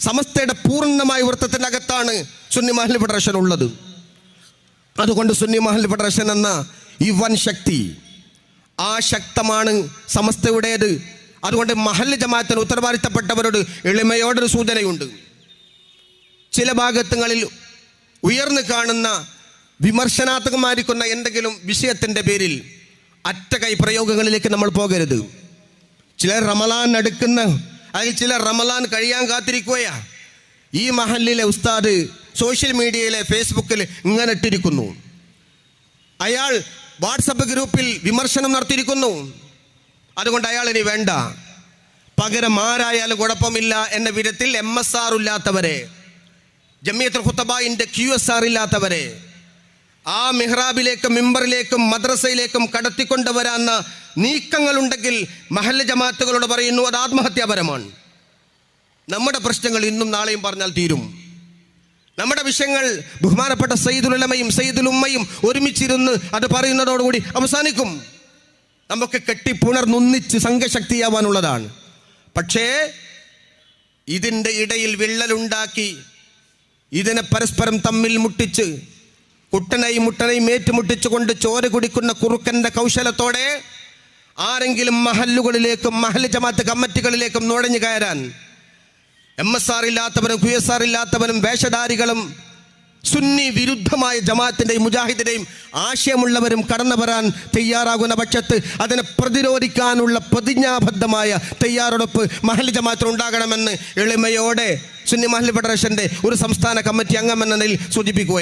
സമസ്തയുടെ പൂർണമായ വൃത്തത്തിന്റെ അകത്താണ് സുന്നി മഹൽ ഫെഡറേഷൻ ഉള്ളത്. അതുകൊണ്ട് സുന്നി മഹൽ ഫെഡറേഷൻ എന്ന ഈ വൻ ശക്തി ആ ശക്തമാണ് സമസ്തയുടേത്. അതുകൊണ്ട് മഹൽ ജമാഅത്തിന് ഉത്തരവാദിത്തപ്പെട്ടവരോട് എളിമയോടൊരു സൂചനയുണ്ട്. ചില ഭാഗത്തുകളിൽ ഉയർന്നു കാണുന്ന വിമർശനാത്മകമായിരിക്കുന്ന എന്തെങ്കിലും വിഷയത്തിന്റെ പേരിൽ അറ്റ കൈ പ്രയോഗങ്ങളിലേക്ക് നമ്മൾ പോകരുത്. ചിലർ റമലാൻ അടുക്കുന്ന അല്ലെങ്കിൽ ചില റമലാൻ കഴിയാൻ കാത്തിരിക്കുകയാ. ഈ മഹലിലെ ഉസ്താദ് സോഷ്യൽ മീഡിയയിലെ ഫേസ്ബുക്കിൽ ഇങ്ങനെ ഇട്ടിരിക്കുന്നു. അയാൾ വാട്സപ്പ് ഗ്രൂപ്പിൽ വിമർശനം നടത്തിയിരിക്കുന്നു. അതുകൊണ്ട് അയാൾ ഇനി വേണ്ട. പകരം ആരായാലും കുഴപ്പമില്ല എന്ന വിധത്തിൽ എം എസ് ആർ ഇല്ലാത്തവരെ ജമിയത്തുൽ ഖുത്തബായിന്റെ ക്യു എസ് ആർ ഇല്ലാത്തവരെ ആ മെഹ്റാബിലേക്കും മിമ്പറിലേക്കും മദ്രസയിലേക്കും കടത്തിക്കൊണ്ടുവരാന്ന നീക്കങ്ങളുണ്ടെങ്കിൽ മഹല്ല ജമാഅത്തുകളോട് പറയുന്നു അത് ആത്മഹത്യാപരമാണ്. നമ്മുടെ പ്രശ്നങ്ങൾ ഇന്നും നാളെയും പറഞ്ഞാൽ തീരും. നമ്മുടെ വിഷയങ്ങൾ ബഹുമാനപ്പെട്ട സയ്യിദുലമയും സയ്യിദുലുമ്മയും ഒരുമിച്ചിരുന്ന് അത് പറയുന്നതോടുകൂടി അവസാനിക്കും. നമുക്ക് കെട്ടിപ്പുണർന്നൊന്നിച്ച് സംഘശക്തിയാവാനുള്ളതാണ്. പക്ഷേ ഇതിന്റെ ഇടയിൽ വിള്ളലുണ്ടാക്കി ഇതിനെ പരസ്പരം തമ്മിൽ മുട്ടിച്ച് കുട്ടനെയും മുട്ടനെയും ഏറ്റുമുട്ടിച്ചുകൊണ്ട് ചോര കുടിക്കുന്ന കുറുക്കന്റെ കൗശലത്തോടെ ആരെങ്കിലും മഹല്ലുകളിലേക്കും മഹൽ ജമാത്ത് കമ്മിറ്റികളിലേക്കും നുഴഞ്ഞു കയറാൻ എം എസ് ആർ ഇല്ലാത്തവരും ക്യു എസ് ആർ ഇല്ലാത്തവരും വേഷധാരികളും സുന്നി വിരുദ്ധമായ ജമാഅത്തിന്റെയും മുജാഹിദിന്റെയും ആശയമുള്ളവരും കടന്നു വരാൻ തയ്യാറാകുന്ന പക്ഷത്ത് അതിനെ പ്രതിരോധിക്കാനുള്ള പ്രതിജ്ഞാബദ്ധമായ തയ്യാറെടുപ്പ് മഹൽ ജമാഅത്തിന് ഉണ്ടാകണമെന്ന് എളിമയോടെ സുന്നി മഹൽ ഫെഡറേഷന്റെ ഒരു സംസ്ഥാന കമ്മിറ്റി അംഗമെന്ന നിലയിൽ സൂചിപ്പിക്കുക